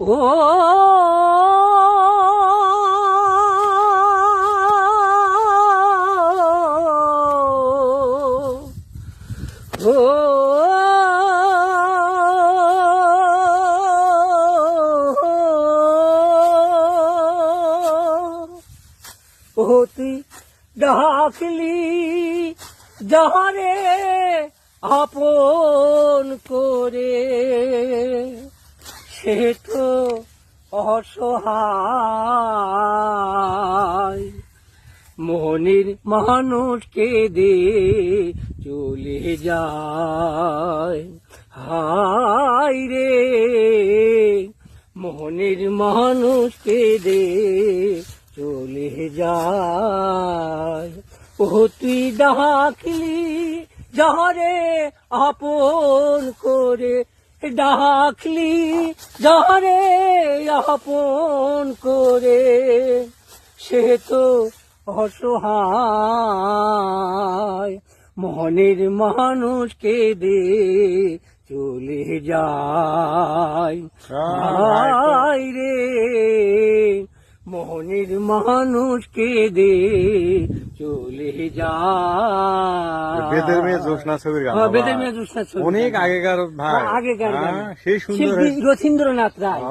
ও ও ডাকলি যাহারে আপন করে সে তো অসহায়। মনের মানুষকে দে চলে যায়। হাই রে! মোহনের মানুষকে দে চলে যায়। ও তুই ডাকলি যাহারে আপন ডাকলি জহরে আপন করে সে তো অসহায়। মনের মানুষকে দে চলে যায়। রে মোহনের মানুষকে দে চলে যা। বেদের মেয়ে জোসনা ছবির গান হ্যাঁ, বেদের মেয়ে জোসনা ছবি। অনেক আগেকার ভাই। আগেকার গান হ্যাঁ, সেই সুন্দর রথীন্দ্রনাথ রায়।